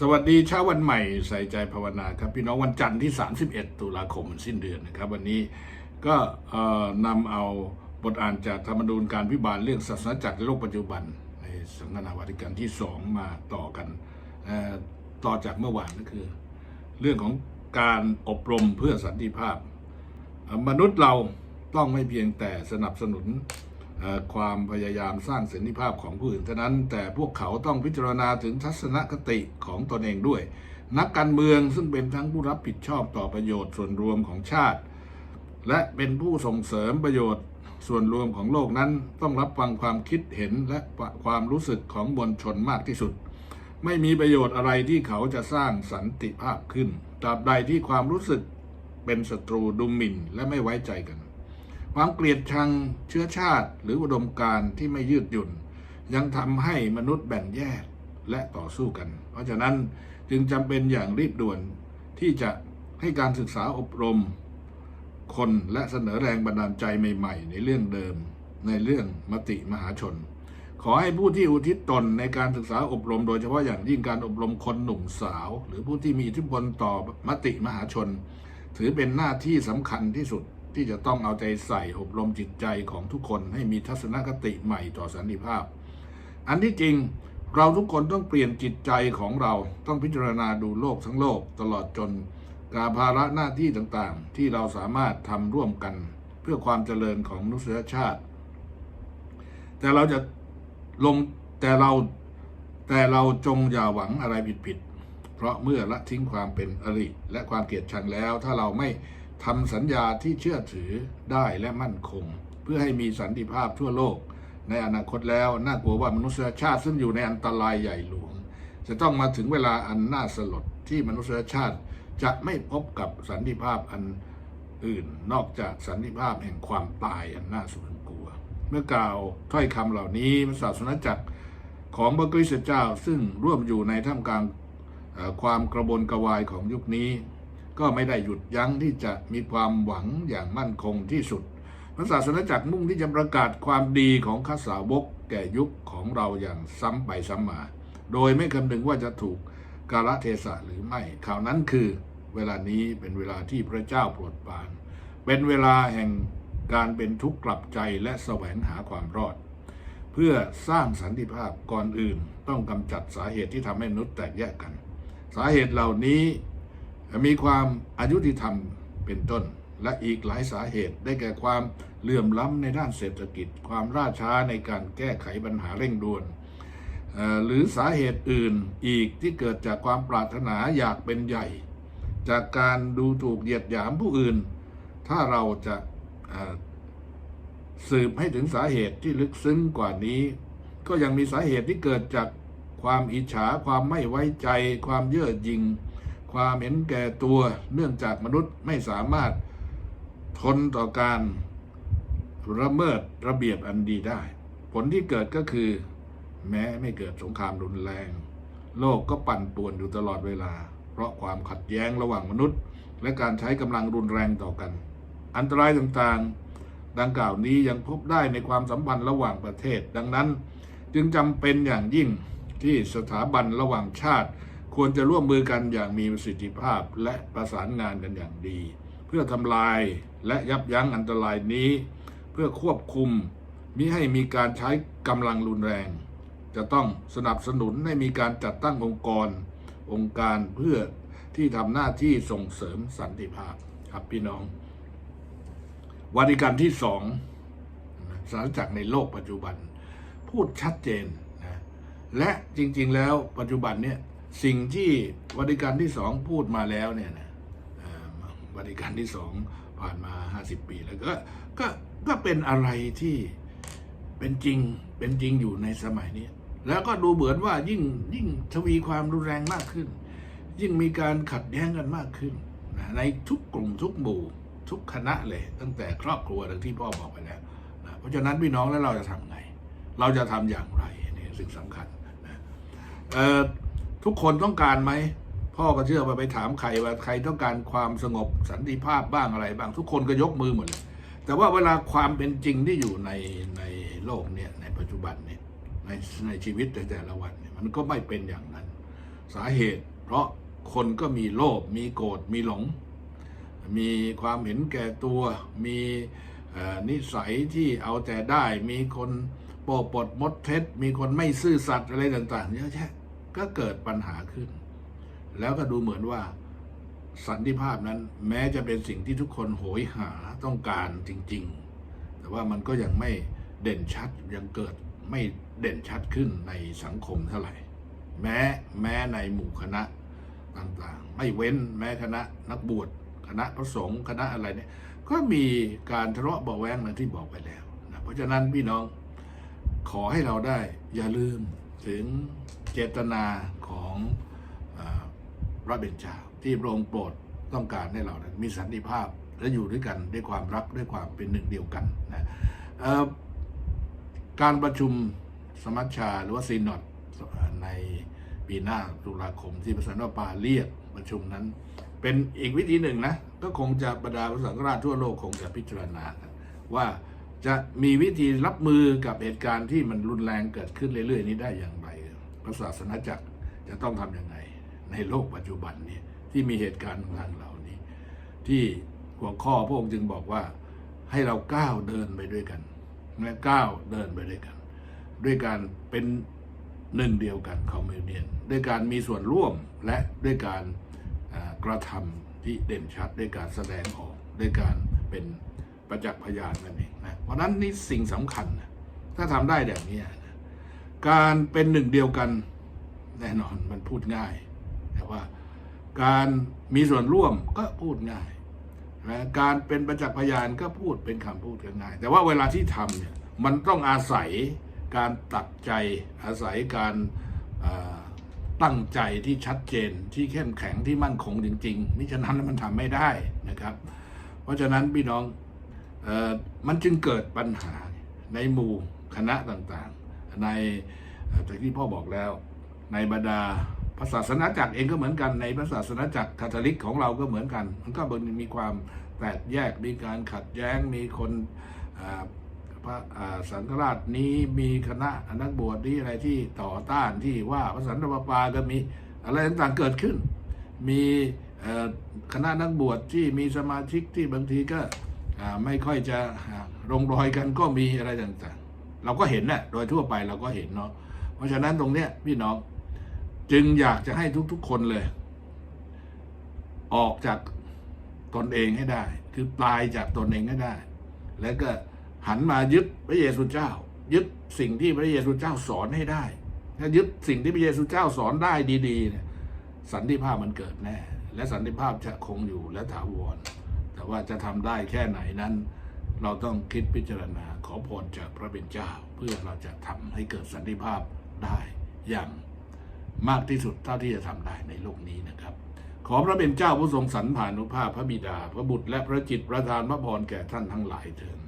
สวัสดีเช้าวันใหม่ใส่ใจภาวนาครับ พี่น้องวันจันทร์ที่ 31 ตุลาคมสิ้นเดือนนะครับ วันนี้ก็นำเอาบทอ่านจากธรรมนูญการพิบาลเรื่องศาสนาจักรในโลกปัจจุบัน ในสังฆนาวาติกันที่สองมาต่อกันต่อจากเมื่อวานก็คือ เรื่องของการอบรมเพื่อสันติภาพ มนุษย์เราต้องไม่เพียงแต่สนับสนุน ความพยายามสร้างสันติภาพของผู้อื่นเท่านั้น แต่พวกเขาต้องพิจารณาถึงทัศนคติของตนเองด้วย นักการเมืองซึ่งเป็นทั้งผู้รับผิดชอบต่อประโยชน์ส่วนรวมของชาติ และเป็นผู้ส่งเสริมประโยชน์ส่วนรวมของโลกนั้นต้องรับฟังความคิดเห็นและความรู้สึกของมวลชนมากที่สุด ไม่มีประโยชน์อะไรที่เขาจะสร้างสันติภาพขึ้นตราบใดที่ความรู้สึกเป็นศัตรูดูหมิ่นและไม่ไว้ใจกัน ความเกลียดชังเชื้อชาติหรืออุดมการณ์ที่ไม่ยืดหยุ่น ยังทำให้มนุษย์แบ่งแยกและต่อสู้กัน เพราะฉะนั้นจึงจำเป็นอย่างรีบด่วนที่จะให้การศึกษาอบรม คนและเสนอแรงบันดาลใจใหม่ ๆ ในเรื่องเดิม ในเรื่องมติมหาชน ขอให้ผู้ที่อุทิศตนในการศึกษาอบรม โดยเฉพาะอย่างยิ่งการอบรมคนหนุ่มสาว หรือผู้ที่มีอิทธิพลต่อมติมหาชน ถือเป็นหน้าที่สำคัญที่สุด ที่จะต้องเอาใจใส่อบรมจิตใจของทุกคนให้มีทัศนคติใหม่ต่อสันติภาพ อันที่จริงเราทุกคนต้องเปลี่ยนจิตใจของเราต้องพิจารณาดูโลกทั้งโลก ตลอดจนการภาระหน้าที่ต่างๆ ที่เราสามารถทำร่วมกัน เพื่อความเจริญของมนุษยชาติ แต่เราจะลงแต่เราแต่เราจงอย่าหวังอะไรผิดๆเพราะเมื่อละทิ้งความเป็นอริและความเกลียดชังแล้ว ถ้าเราไม่ ทำสัญญาที่เชื่อถือได้และมั่นคง เพื่อให้มีสันติภาพทั่วโลก ในอนาคตแล้วน่ากลัวว่ามนุษยชาติซึ่งอยู่ในอันตรายใหญ่หลวง จะต้องมาถึงเวลาอันน่าสลดที่มนุษยชาติจะไม่พบกับสันติภาพอันอื่น นอกจากสันติภาพแห่งความตายอันน่าสมกลัว เมื่อกล่าวถ้อยคำเหล่านี้ศาสนาจักรของพระคริสตเจ้าซึ่งร่วมอยู่ในท่ามกลางความกระบวนกระวายของยุคนี้ ก็ไม่ได้หยุด ยั้งที่จะมีความหวังอย่างมั่นคงที่สุด พระศาสนาจักรมุ่งที่จะประกาศความดีของข้าสาวกแก่ยุคของเราอย่างซ้ำไปซ้ำมา โดยไม่คำนึงว่าจะถูกกาลเทศะหรือไม่ข่าวนั้นคือเวลานี้เป็นเวลาที่พระเจ้าโปรดปราน เป็นเวลาแห่งการเป็นทุกข์กลับใจและแสวงหาความรอด เพื่อสร้างสันติภาพก่อนอื่นต้องกำจัดสาเหตุที่ทำให้มนุษย์แตกแยกกัน สาเหตุเหล่านี้ มีความอายุติธรรมเป็นต้น และอีกหลายสาเหตุได้แก่ความเหลื่อมล้ำในด้านเศรษฐกิจ ความล่าช้าในการแก้ไขปัญหาเร่งด่วน หรือสาเหตุอื่นอีกที่เกิดจากความปรารถนาอยากเป็นใหญ่ จากการดูถูกเหยียดหยามผู้อื่น ถ้าเราจะสืบให้ถึงสาเหตุที่ลึกซึ้งกว่านี้ ก็ยังมีสาเหตุที่เกิดจากความอิจฉาความไม่ไว้ใจ ความเย่อหยิ่ง ความเห็นแก่ตัวเนื่องจากมนุษย์ไม่สามารถทนต่อการระเมิดระเบียบอันดีได้ ผลที่เกิดก็คือ แม้ไม่เกิดสงครามรุนแรง โลกก็ปั่นป่วนอยู่ตลอดเวลา เพราะความขัดแย้งระหว่างมนุษย์ และการใช้กำลังรุนแรงต่อกัน อันตรายต่างๆ ดังกล่าวนี้ยังพบได้ในความสัมพันธ์ระหว่างประเทศ ดังนั้น จึงจำเป็นอย่างยิ่งที่สถาบันระหว่างชาติ ควรจะร่วมมือกันอย่างมีประสิทธิภาพและประสานงานกันอย่างดี เพื่อทำลายและยับยั้งอันตรายนี้ เพื่อควบคุมมิให้มีการใช้กำลังรุนแรง จะต้องสนับสนุนให้มีการจัดตั้งองค์กร องค์การเพื่อที่ทำหน้าที่ส่งเสริมสันติภาพครับพี่น้องวาติกันที่สองสารจักในโลกปัจจุบัน พูดชัดเจนนะและจริงๆแล้วปัจจุบันเนี่ย สิ่งที่วาติกันที่สองพูดมาแล้วเนี่ยนะวาติกันที่สองผ่านมา 50 ปีแล้วก็ก็ก็เป็นอะไรที่เป็นจริงเป็นจริงอยู่ในสมัยนี้ แล้วก็ดูเหมือนว่ายิ่งยิ่งทวีความรุนแรงมากขึ้น ยิ่งมีการขัดแย้งกันมากขึ้นนะในทุกกลุ่มทุกหมู่ทุกคณะเลย ตั้งแต่ครอบครัวดังที่พ่อบอกไปแล้วนะเพราะฉะนั้นพี่น้องแล้วเราจะทำไง เราจะทำอย่างไรนี่สิ่งสำคัญนะเอ่อ ทุกคนต้องการไหม พ่อก็เชื่อว่าไปถามใครว่าใครต้องการความสงบสันติภาพบ้างอะไรบ้าง ทุกคนก็ยกมือหมดเลยแต่ว่าเวลาความเป็นจริงที่อยู่ในในโลกเนี่ยในปัจจุบันเนี่ยในในชีวิตในแต่ละวันเนี่ยมันก็ไม่เป็นอย่างนั้น สาเหตุ เพราะคนก็มีโลภมีโกรธมีหลง มีความเห็นแก่ตัวมีนิสัยที่เอาแต่ได้มีคนโปปดมดเท็จ มีคนไม่ซื่อสัตย์อะไรต่างๆเยอะแยะ ก็เกิดปัญหาขึ้น แล้วก็ดูเหมือนว่าสันติภาพนั้นแม้จะเป็นสิ่งที่ทุกคนโหยหาต้องการจริง ๆ แต่ว่ามันก็ยังไม่เด่นชัดยังเกิดไม่เด่นชัดขึ้นในสังคมเท่าไหร่ แม้แม้ในหมู่คณะต่างๆ ไม่เว้นแม้คณะนักบวชคณะพระสงฆ์คณะอะไรเนี่ยก็มีการทะเลาะเบาแวงนะที่บอกไปแล้วนะเพราะฉะนั้นพี่น้องขอให้เราได้อย่าลืมถึง เจตนาของพระเบญจาที่พระองค์โปรดต้องการให้เรานั้นมีสันติภาพและอยู่ด้วยกันด้วยความรักด้วยความเป็นหนึ่งเดียวกันนะการประชุมสมัชชาหรือว่าซีนอดในปีหน้าตุลาคมที่พระสันตะปาเรียกประชุมนั้น เป็นอีกวิธีหนึ่งนะ ก็คงจะบรรดาพระสังฆราชทั่วโลกคงจะพิจารณา ว่าจะมีวิธีรับมือกับเหตุการณ์ที่มันรุนแรงเกิดขึ้นเรื่อยๆ นี้ได้อย่างไร พระศาสนาจักรจะต้องทำยังไง ในโลกปัจจุบันนี้ที่มีเหตุการณ์ต่างๆเหล่านี้ ที่หัวข้อพระองค์จึงบอกว่าให้เราก้าวเดินไปด้วยกันและก้าวเดินไปด้วยกัน ด้วยการเป็นหนึ่งเดียวกันคอมมิวเนียนด้วยการมีส่วนร่วมและด้วยการกระทำที่เด่นชัด ด้วยการแสดงออก ด้วยการเป็นประจักษ์พยานนั่นเองนะเพราะฉะนั้นนี่สิ่งสำคัญนะถ้าทำได้แบบนี้นะ การเป็นหนึ่งเดียวกัน แน่นอนมันพูดง่าย แต่ว่าการมีส่วนร่วมก็พูดง่ายนะการเป็นประจักษ์พยานก็พูดเป็นคำพูดง่าย แต่ว่าเวลาที่ทำเนี่ยมันต้องอาศัยการตัดใจอาศัยการาตั้งใจที่ชัดเจนที่เข้มแข็งที่มั่นคงจริงๆมิฉะนั้นมันทำไม่ได้นะครับ เพราะฉะนั้นพี่น้องเออมันจึงเกิดปัญหาในหมู่คณะต่างๆ ในจากที่พ่อบอกแล้ว ในบรรดาพระศาสนาจักรเองก็เหมือนกันในพระศาสนาจักรคาทอลิกของเราก็เหมือนกัน มันก็มีความแตกแยกมีการขัดแย้งมีคนอ่าพระสังฆราชนี้มีคณะนักบวชนี้อะไรที่ต่อต้านที่ว่าพระสันตะปาปาก็มีอะไรต่างๆเกิดขึ้น มีคณะนักบวชที่มีสมาชิกที่บางทีก็ไม่ค่อยจะลงรอยกันก็มีอะไรต่างๆ เราก็เห็นนะโดยทั่วไปเราก็เห็นเนาะเพราะฉะนั้นตรงเนี้ยพี่น้องจึงอยากจะให้ทุกๆคนเลย ออกจากตนเองให้ได้ คือตายจากตนเองให้ได้ แล้วก็หันมายึดพระเยซูเจ้า ยึดสิ่งที่พระเยซูเจ้าสอนให้ได้ถ้ายึดสิ่งที่พระเยซูเจ้าสอนได้ดีๆเนี่ยสันติภาพมันเกิดแน่ และสันติภาพจะคงอยู่และถาวรแต่ว่าจะทำได้แค่ไหนนั้น เราต้องคิดพิจารณาขอพรจากพระเป็นเจ้า เพื่อเราจะทำให้เกิดสันติภาพได้อย่างมากที่สุดเท่าที่จะทำได้ในโลกนี้นะครับ ขอพระเป็นเจ้าผู้ทรงสรรผ่านุภาพพระบิดา พระบุตรและพระจิตประทานพระพรแก่ท่านทั้งหลายเถิด